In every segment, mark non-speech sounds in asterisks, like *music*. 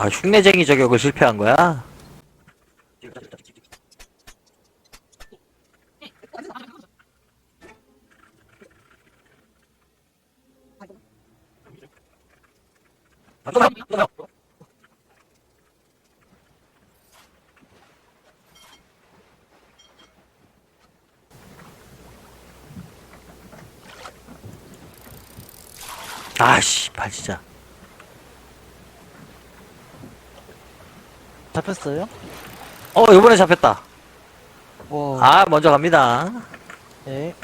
아, 흉내쟁이 저격을 실패한 거야? 아 씨, 발 진짜. 잡혔어요? 어, 요번에 잡혔다. 와, 아, 먼저 갑니다. 네.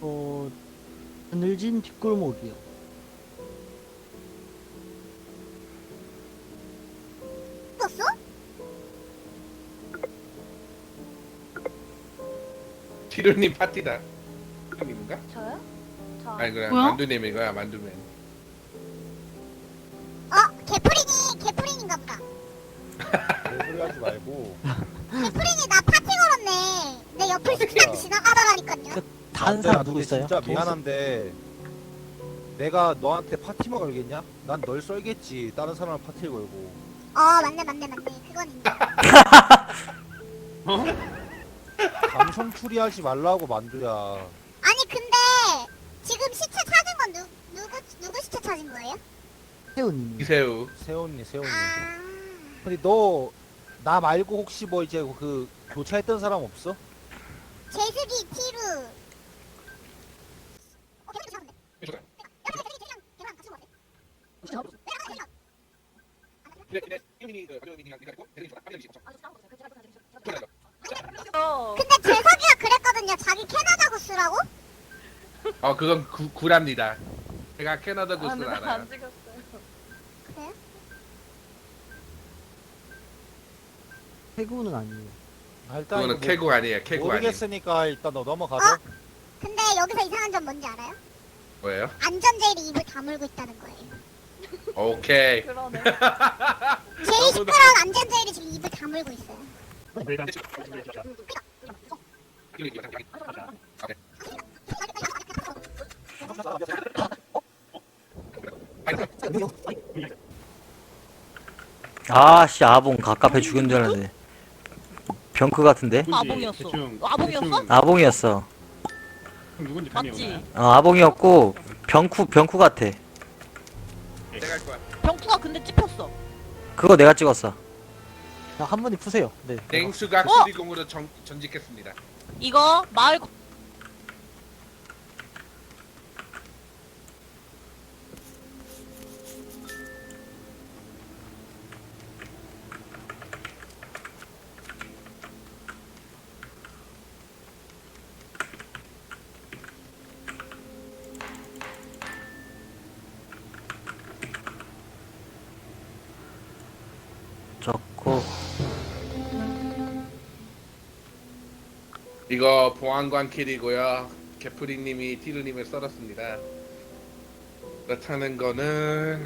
어, 늘진 뒷골목이요. 떴어? 티르님 파티다. 님인가? 저요? 저. 아니 그래 뭐야? 만두님인 거야 만두맨. 어, 개프린이 개프린인가 보다. 소리 하지 말고 개프린이 나 파티 걸었네. 내 옆을 쓱싹 지나가다라니까요. 다른 안 돼, 사람 나 누구 있어요? 진짜 미안한데 내가 너한테 파티만 걸겠냐? 난 널 썰겠지 다른 사람 파티를 걸고 어, 맞네, 맞네, 맞네. 그건 인정. *laughs* 감성 추리하지 말라고 만두야 아니 근데 지금 시체 찾은 건 누, 누구 누구 시체 찾은 거예요? 태훈님. 이세우. 세훈이 아, 근데 너 나 말고 혹시 뭐 이제 그 교차했던 사람 없어? 제스기 티루. 어, 근데 재석이가 그랬거든요. 자기 캐나다 구스라고? 어 그건 구, 구랍니다. 제가 캐나다 아, 근데 알아요. 안 찍었어요. 그래요? 태구는 아니에요. 아, 일단 그거는 이거 캐고 아니에요. 캐고 아니에요. 모르겠으니까 일단 너 넘어가서 어? 근데 여기서 이상한 점 뭔지 알아요? 뭐예요? 안전제일이 입을 다물고 있다는 거예요. 오케이. *laughs* 그러네. *laughs* 제일 시끄러운 안전제일이 지금 입을 다물고 있어요. 아씨, 아봉 갑갑해 죽였는 줄 알았네. 병크 같은데? 아봉이었어. 아봉이었어? 아봉이었어. 누군지 감이 맞지? 오나요? 어, 아봉이었고, 병쿠, 병쿠 같아. 내가 할 거야. 병투가 근데 찝혔어. 그거 내가 찍었어. 자, 한 분이 푸세요. 네. 냉수각 어? 수리공으로 전, 전직했습니다. 이거 마을 거- 좋고. 이거 보안관 킬이고요. 개프리님이 티르님을 썰었습니다. 그렇다는 거는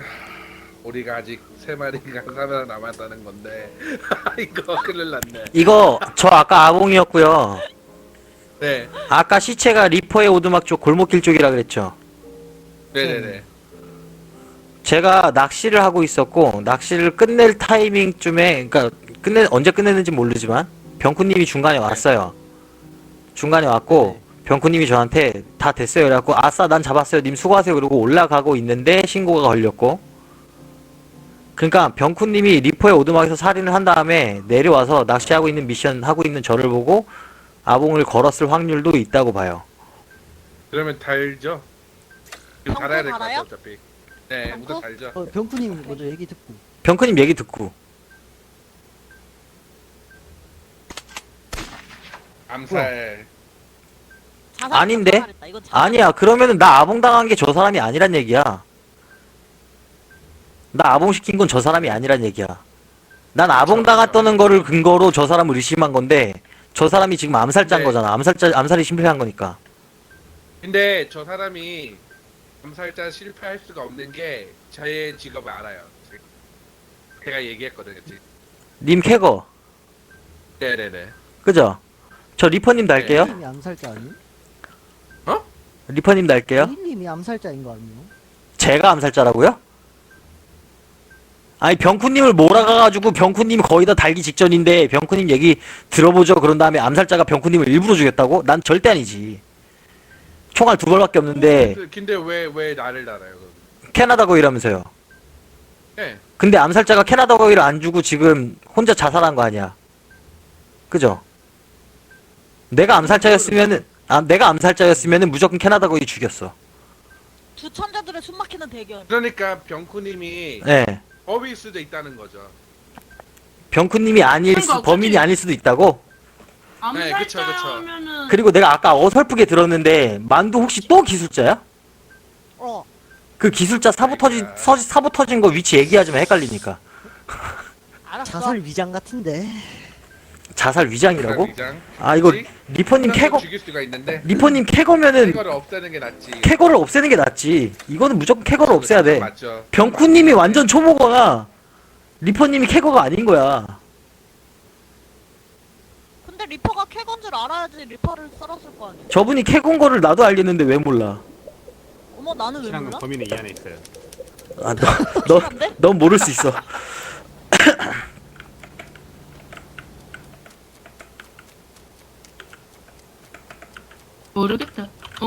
우리가 아직 세 마리가 살아 *laughs* 남았다는 건데 *laughs* 이거 큰일 났네. 이거, 저 아까 아봉이었고요. 네, 아까 시체가 리퍼의 오두막 쪽 골목길 쪽이라 그랬죠. 네네네. 제가 낚시를 하고 있었고 낚시를 끝낼 타이밍쯤에 그러니까 끝내 언제 끝냈는지 모르지만 병쿠님이 중간에 왔어요. 중간에 왔고 병쿠님이 저한테 다 됐어요. 그래갖고 아싸 난 잡았어요. 님 수고하세요. 그러고 올라가고 있는데 신고가 걸렸고 그러니까 병쿠님이 리퍼의 오두막에서 살인을 한 다음에 내려와서 낚시하고 있는 미션 하고 있는 저를 보고 아봉을 걸었을 확률도 있다고 봐요. 그러면 달죠? 달아야 될것 달아요? 같아 어차피. 네, 병구? 우선 달죠. 어, 병쿠님 먼저 얘기 듣고. 병쿠님 얘기 듣고 암살. 자살. 아닌데? 자살했다. 이건 자살. 아니야. 그러면은 나 아봉 당한 게 저 사람이 아니란 얘기야. 나 아봉 시킨 건 저 사람이 아니란 얘기야. 난 아봉 당했다는 거를 근거로 저 사람을 의심한 건데 저 사람이 지금 암살자인 네. 거잖아. 암살자 암살이 실패한 거니까. 근데 저 사람이 암살자 실패할 수가 없는 게 저의 직업을 알아요. 제가 얘기했거든요. 님 캐거. 네네네. 그죠? 저 리퍼님 달게요. 태훈이 암살자 아니? 리퍼님 날게요. 님이 암살자인 거 아니에요? 제가 암살자라고요? 아니 병쿠님을 몰아가가지고 병쿠님 거의 다 달기 직전인데 병쿠님 얘기 들어보죠 그런 다음에 암살자가 병쿠님을 일부러 죽였다고? 난 절대 아니지 총알 두 발밖에 없는데 그- 근데 왜 왜 나를 달아요? 그럼? 캐나다 거위라면서요 예. 근데 암살자가 캐나다 거위를 안 주고 지금 혼자 자살한 거 아니야 그죠? 내가 암살자였으면은 아, 내가 암살자였으면은 무조건 캐나다 거위 죽였어 두 천재들의 숨막히는 대결. 그러니까 병쿠님이 네 법일 수도 있다는 거죠. 병쿠님이 아닐 수. 범인이 아닐 수도 있다고 네, 그쵸, 그쵸. 암살자면은 그리고 내가 아까 어설프게 들었는데 만두 혹시 또 기술자야? 어. 그 기술자 사보 터진 아이고야. 서, 사보 터진 거 위치 얘기하지만 헷갈리니까 알았어. 자살 위장 같은데. 자살 위장이라고? 위장. 아 이거 그치? 리퍼님 사람도 캐거 죽일 수가 있는데 리퍼님 캐거면은 이거를 없애는 게 낫지. 캐거를 없애는 게 낫지 이거는 무조건 캐거를 없애야 돼 맞죠. 병쿠님이 완전 초보거나 리퍼님이 캐거가 아닌 거야 근데 리퍼가 캐건 줄 알아야지 리퍼를 썰었을 거 아니야. 저분이 캐건 거를 나도 알겠는데 왜 몰라 어머 나는 왜 확실한 몰라? 건 범인은 이 안에 있어요. 아 너너 확실한데? 넌 모를 수 있어 모르겠다. 어?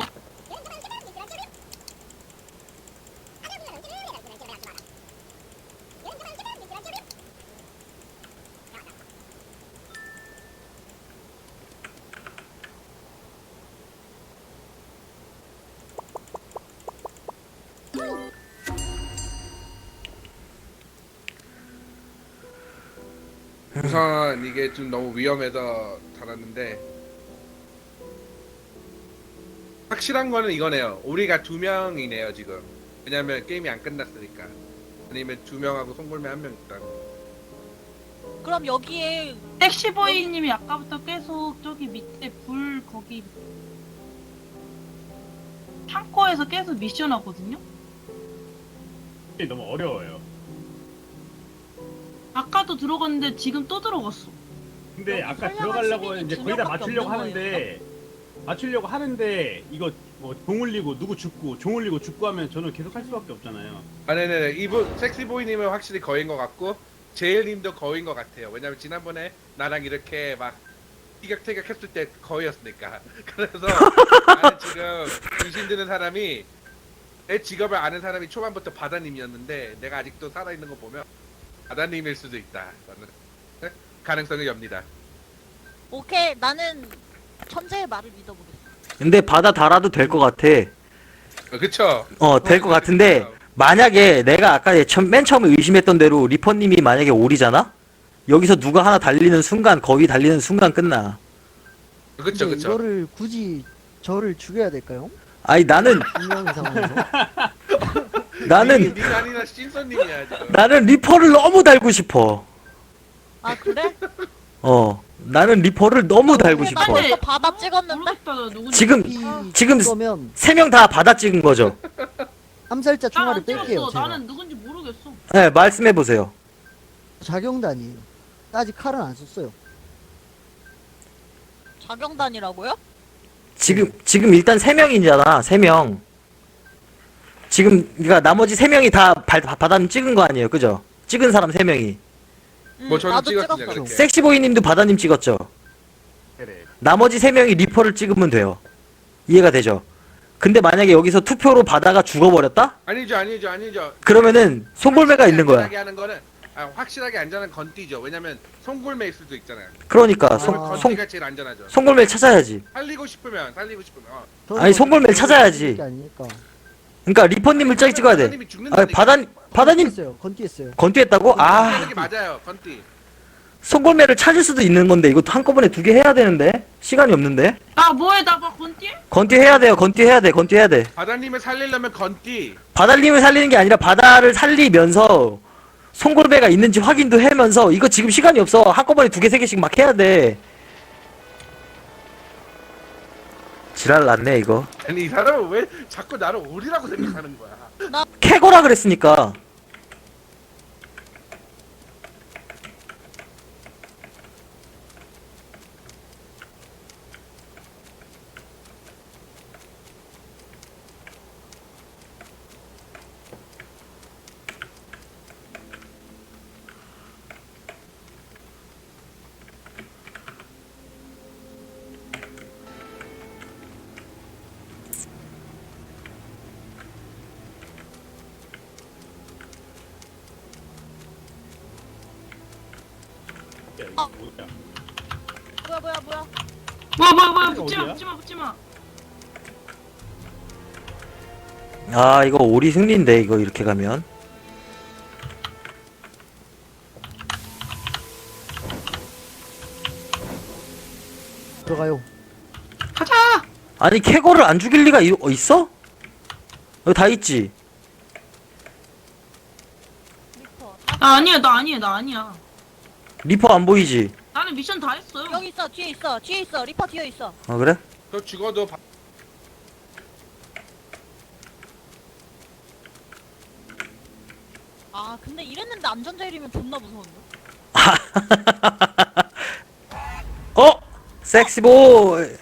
이게 좀 너무 위험해서 달았는데 확실한 거는 이거네요. 우리가 두 명이네요 지금. 왜냐면 게임이 안 끝났으니까. 아니면 두 명하고 송골매 한 명 있다. 그럼 여기에 섹시보이님이 아까부터 계속 저기 밑에 불 거기 창고에서 계속 미션 하거든요. 너무 어려워요. 아까도 들어갔는데 지금 또 들어갔어. 근데 아까 들어가려고 시민이 이제 두 거의 다 명밖에 맞추려고 없는 하는데 맞추려고 하는데 이거 뭐종 올리고 누구 죽고 종 올리고 죽고 하면 저는 계속 할 수밖에 없잖아요. 아 네네네. 이분 섹시보이님은 확실히 거인 것 같고 제일님도 거인 것 같아요. 왜냐면 지난번에 나랑 이렇게 막 티격태격 했을 때 거였으니까. *laughs* 그래서 나는 지금 의심드는 사람이 내 직업을 아는 사람이 초반부터 바다님이었는데 내가 아직도 살아있는 거 보면 바다님일 수도 있다. 저는 네? 가능성이 엽니다. 오케이 나는 천재의 말을 믿어보겠어. 근데 바다 달아도 될 것 같아 어, 그쵸? 어 될 것 같은데 만약에 내가 아까 처음- 맨 처음에 의심했던 대로 리퍼님이 만약에 오리잖아? 여기서 누가 하나 달리는 순간 거의 달리는 순간 끝나 그쵸 근데 그쵸. 이거를 굳이 저를 죽여야 될까요? 아니 나는 *laughs* 분명히 상황에서. 나는 님 아니라 신선님이야 지금. 나는 리퍼를 너무 달고 싶어 아 그래? 어 나는 리퍼를 너무 달고 싶어 벌써 바다 찍었는데? 모르겠다. 나 누군지. 지금 이 지금 그러면 세 명 다 받아 찍은 거죠 암살자 총알을 나안 뺄게요. 찍었어. 제가. 나는 누군지 모르겠어. 네 말씀해 보세요 자경단이에요. 아직 칼은 안 썼어요. 자경단이라고요? 지금 지금 일단 세 명이잖아 세명 지금 그러니까 나머지 세 명이 다 바, 바다님 찍은 거 아니에요 그죠 찍은 사람 세 명이 응, 뭐 저는 나도 찍었으니까 찍었어. 그렇게. 섹시보이님도 바다님 찍었죠 그래. 나머지 세 명이 리퍼를 찍으면 돼요 이해가 되죠 근데 만약에 여기서 투표로 바다가 죽어버렸다 아니죠 아니죠 아니죠. 그러면은 송골매가 있는 거야 하는 거는 아, 확실하게 안전한 건띠죠. 왜냐면 송골매일 수도 있잖아요. 그러니까 송, 아. 송, 건띠가 제일 안전하죠. 송골매 찾아야지 살리고 싶으면 살리고 싶으면. 어. 아니, 송골매를 찾아야지. 게 아니니까. 그러니까 리퍼님을 짝 찍어야 돼 바다님이 죽는다니까. 아 바다 바다님 건띠했어요. 건띠했어요. 건띠했다고 아게 맞아요. 건띠. 송골매를 찾을 수도 있는 건데 이것도 한꺼번에 두 개 해야 되는데 시간이 없는데 나 뭐해? 나뭐 건띠? 건띠 해야 돼요 건띠 해야 돼 건띠 해야 돼 바다님을 살리려면 건띠. 바다님을 살리는 게 아니라 바다를 살리면서 송골매가 있는지 확인도 하면서 이거 지금 시간이 없어 한꺼번에 두 개 세 개씩 막 해야 돼 지랄 났네 이거 아니 이 사람은 왜 자꾸 나를 오리라고 생각하는 거야? 캐거라 그랬으니까 뭐야 뭐야? 뭐야 뭐야 뭐야 어디야? 붙지마 붙지마 붙지마. 아 이거 오리 승리인데 이거 이렇게 가면. 들어가요. 가자! 아니 캐거를 안 죽일 리가 이- 어, 있어? 여기 다 있지? 리퍼 나 아니야 나 아니야 나 아니야. 리퍼 안 보이지 나는 미션 다 했어요. 여기 있어 뒤에 있어 뒤에 있어. 리퍼 뒤에 있어. 아 그래? 저 죽어도 바- 아 근데 이랬는데 안전자일이면 존나 무서운데? *laughs* 어? 섹시보이!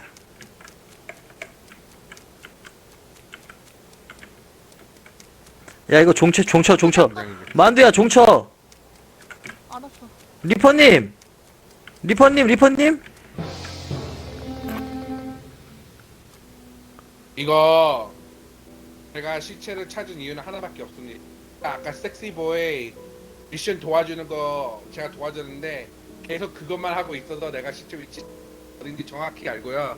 야 이거 종쳐 종쳐 종쳐 만두야 종쳐 알았어. 리퍼님 리퍼님 리퍼님 이거 제가 시체를 찾은 이유는 하나밖에 없습니다. 아까 섹시보이 미션 도와주는 거 제가 도와줬는데 계속 그것만 하고 있어서 내가 시체 위치 어딘지 정확히 알고요.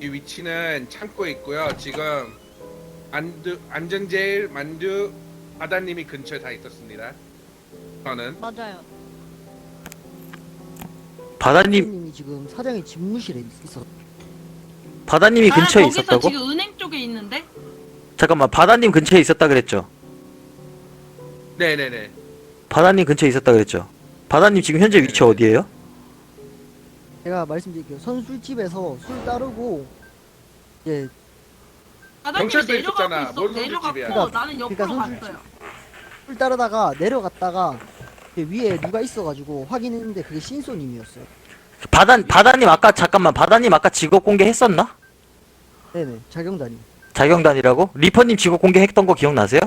이 위치는 창고에 있고요. 지금 안두 안전제일 만두 바다님이 근처에 다 있었습니다. 저는 맞아요 바다님 님이 지금 사장의 집무실에 있어. 바다님이 나는 근처에 거기서 있었다고? 지금 은행 쪽에 있는데 잠깐만 바다님 근처에 있었다 그랬죠? 네네네. 바다님 근처에 있었다 그랬죠? 바다님 지금 현재 위치 어디에요? 제가 말씀드릴게요. 선술집에서 술 따르고 이제 바다님이 경찰서 내려가고 있었잖아. 있어 뭔 내려갔고 선수집이야. 나는 옆으로 그러니까 선수- 갔어요 술 따르다가 내려갔다가 이제 위에 누가 있어가지고 확인했는데 그게 신소님이었어요. 바다 바다님 아까 잠깐만 바다님 아까 직업 공개했었나? 네네 자경단이. 자경단이라고? 리퍼님 직업 공개했던 거 기억나세요?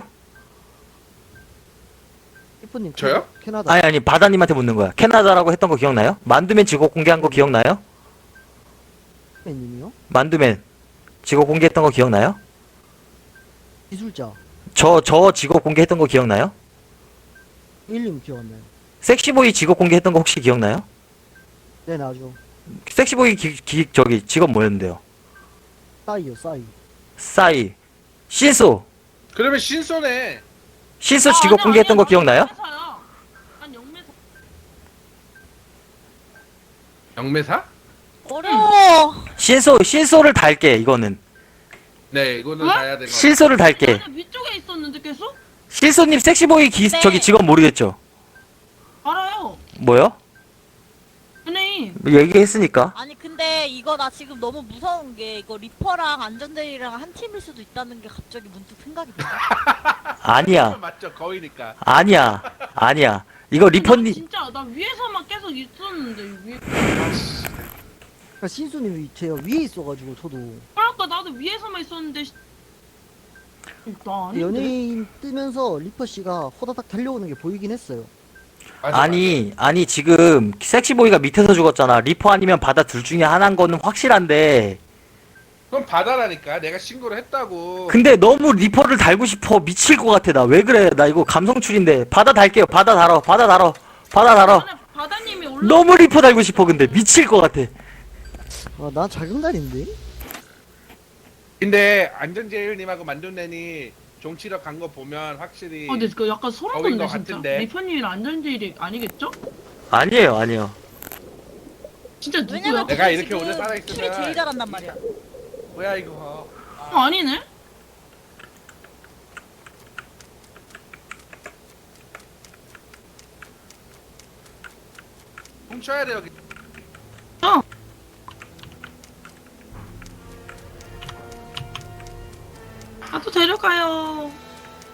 리퍼님 저요? 캐나다. 아니 아니 바다님한테 묻는 거야. 캐나다라고 했던 거 기억나요? 만두맨 직업 공개한 거 기억나요? 님이요? 만두맨 직업 공개했던 거 기억나요? 기술자. 저 저 직업 공개했던 거 기억나요? 일님 기억 안 나요. 섹시보이 직업 공개했던 거 혹시 기억나요? 네 나죠. 섹시보이 기, 기- 저기 직업 뭐였는데요? 싸이요 싸이. 싸이 신소 그러면 신소네. 신소 아, 직업 아니야, 공개했던 거 기억나요? 난 영매사 영매사? 어려워 신소 신소를 달게 이거는 네, 이거는 뭐? 가야 될 것 같아요. 신소를 달게 나는 위쪽에 있었는데 계속 신소님 섹시보이 기, 네. 저기 직업 모르겠죠? 알아요 뭐요? 연예인 얘기했으니까 아니 근데 이거 나 지금 너무 무서운 게 이거 리퍼랑 안전자일이랑 한 팀일 수도 있다는 게 갑자기 문득 생각이 나 *laughs* 아니야 *laughs* 맞죠, 거의니까. 아니야 아니야 이거 나 리퍼님 진짜 나 위에서만 계속 있었는데 위에 그러니까 제가 위에 있어가지고 저도 그러니까 나도 위에서만 있었는데 씨. 나 아닌데 연예인 뜨면서 리퍼 씨가 호다닥 달려오는 게 보이긴 했어요. 아니 아니 지금 섹시보이가 밑에서 죽었잖아. 리퍼 아니면 바다 둘 중에 하나인 거는 확실한데. 그럼 받아라니까. 내가 신고를 했다고. 근데 너무 리퍼를 달고 싶어. 미칠 것 같아 나. 왜 그래? 나 이거 감성출인데. 바다 달게요. 바다 달어. 바다 달어. 바다 달어. 바다님이 올라 너무 리퍼 달고 싶어 근데. 미칠 것 같아. 아, 난 자경단인데? 근데 안전제일님하고 만두맨이 종치러 간거 보면 확실히 어, 근데 그 약간 소름 거긴 돋네 것 진짜 같은데. 리퍼님이랑 안전지일이 아니겠죠? 아니에요 아니에요 진짜 누구야? 왜냐면 내가 이렇게 지금 오래 살아있으면- 킬이 제일 잘한단 말이야 뭐야 이거. 어, 아니네? 훔쳐야 돼여 기. 아또 데려가요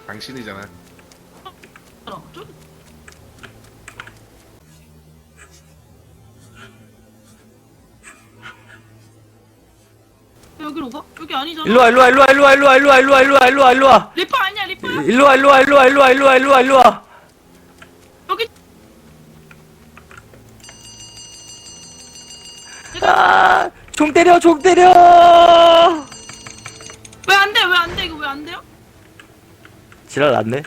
당신이잖아. 어, 저기 여기로 가? 여기 아니잖아 일로 와 일로 와 일로 와 일로 와 일로 와 일로 와 일로 와 일로 와 일로 와 일로 와 리퍼 아니야 리퍼 일로 와 일로 와 일로 와 일로 와 일로 와 일로 와 일로 와 여기 아 종 때려 종 때려 왜안 돼? 왜 안 돼? 돼요? 지랄 났네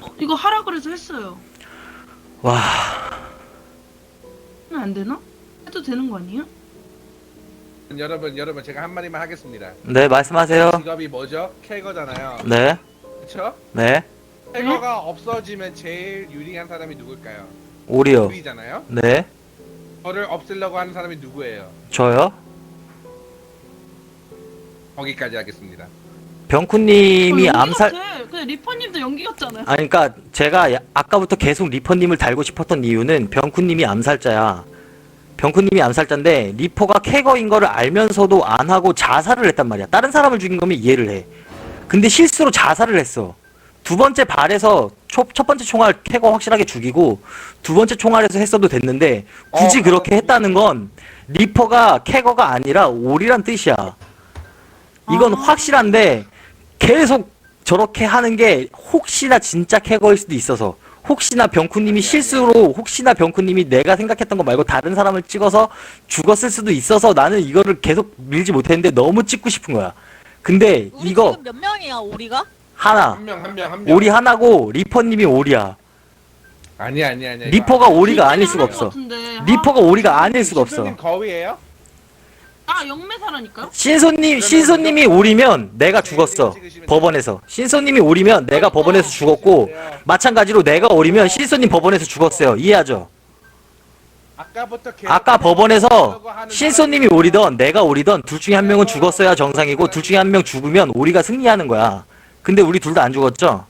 어, 이거 하라 그래서 했어요. 와 안 되나? 해도 되는 거 아니에요? 여러분 여러분 제가 한 마디만 하겠습니다. 네 말씀하세요 직업이 뭐죠? 캐거잖아요. 네 그렇죠? 네. 캐거가 없어지면 제일 유리한 사람이 누굴까요? 오리요 우리잖아요. 네 저를 없애려고 하는 사람이 누구예요? 저요 거기까지 하겠습니다. 병쿠님이 어, 연기 암살 같아. 근데 리퍼님도 연기 같잖아요. 아니 그니까 제가 야- 아까부터 계속 리퍼님을 달고 싶었던 이유는 병쿠님이 암살자야 병쿠님이 암살자인데 리퍼가 캐거인 거를 알면서도 안 하고 자살을 했단 말이야 다른 사람을 죽인 거면 이해를 해 근데 실수로 자살을 했어 두 번째 발에서 초, 첫 번째 총알 캐거 확실하게 죽이고 두 번째 총알에서 했어도 됐는데 굳이 어, 그렇게 어. 했다는 건 리퍼가 캐거가 아니라 오리란 뜻이야 이건 아. 확실한데 계속 저렇게 하는 게 혹시나 진짜 캐거일 수도 있어서 혹시나 병쿠님이 실수로 혹시나 병쿠님이 내가 생각했던 거 말고 다른 사람을 찍어서 죽었을 수도 있어서 나는 이거를 계속 밀지 못했는데 너무 찍고 싶은 거야. 근데 우리 이거 지금 몇 명이야 우리가? 하나 한 명 한 명 한 명. 오리 하나고 리퍼님이 오리야. 아니 아니 아니. 리퍼가 오리가 아닐 수가 없어. 리퍼가 오리가 아닐 수가 없어. 거위예요? 아, 아 영매사라니까요? 신소님 신소님이 오리면 내가 죽었어 법원에서 신소님이 오리면 내가 법원에서 죽었고 마찬가지로 내가 오리면 신소님 법원에서 죽었어요 이해하죠? 아까부터 계속 아까 법원에서 하려고 하는 신소님이 오리던 내가 오리던 둘 중에 한 명은 죽었어야 정상이고 둘 중에 한 명 죽으면 오리가 승리하는 거야 근데 우리 둘 다 안 죽었죠?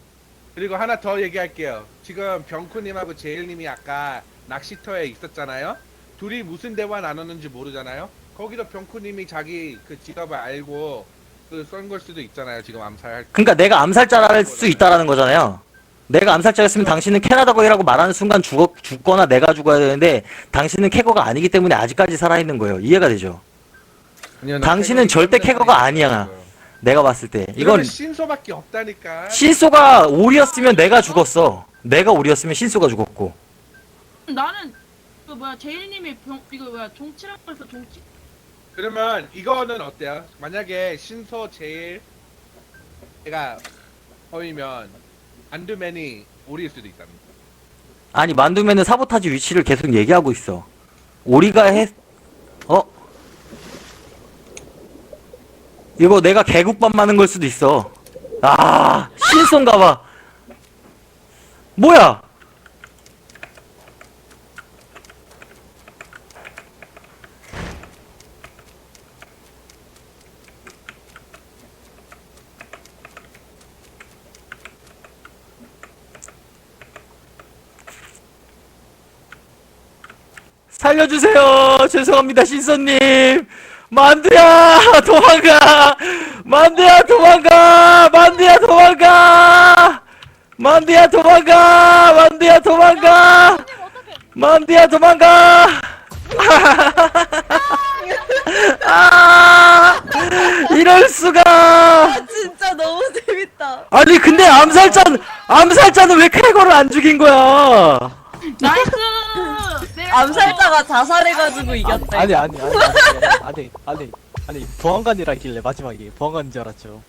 그리고 하나 더 얘기할게요. 지금 병쿠님하고 제일님이 아까 낚시터에 있었잖아요. 둘이 무슨 대화 나눴는지 모르잖아요. 거기서 병쿠님이 자기 그 직업을 알고 그쏜걸 수도 있잖아요. 지금 암살할. 그러니까 내가 암살자랄 수 있다라는 거잖아요 내가 암살자였으면 당신은 캐나다 거이라고 말하는 순간 죽었, 죽거나 내가 죽어야 되는데 당신은 캐거가 아니기 때문에 아직까지 살아있는 거예요 이해가 되죠? 아니요, 나 당신은 절대 캐거가. 아니야. 내가 봤을 때 이건 이건 신소밖에 없다니까. 신소가 오리였으면 내가 죽었어 내가 오리였으면 신소가 죽었고 나는 그 뭐야 제일님이 병 이거 뭐야 종치라고 해서 종치 그러면 이거는 어때요? 만약에 신소 제일 제가 보이면 안드맨이 오리일 수도 있답니다. 아니 만두면은 사보타지 위치를 계속 얘기하고 있어 오리가 해 어? 이거 내가 개국밥 많은 걸 수도 있어 아 신소인가봐 뭐야 살려주세요. 죄송합니다, 신선님. 만두야, 도망가. 만두야, 도망가. 만두야, 도망가. 만두야, 도망가. 만두야, 도망가. 만두야, 도망가. 아, 이럴 수가. 진짜 너무 재밌다. 아니, 근데 암살자는, 암살자는 왜 캐거를 안 죽인 거야? 나이스 암살자가 자살해가지고 이겼대. 아니 아니 아니 아니 아니 아니 아니 보안관이라 길래 마지막에 보안관인 줄 알았죠.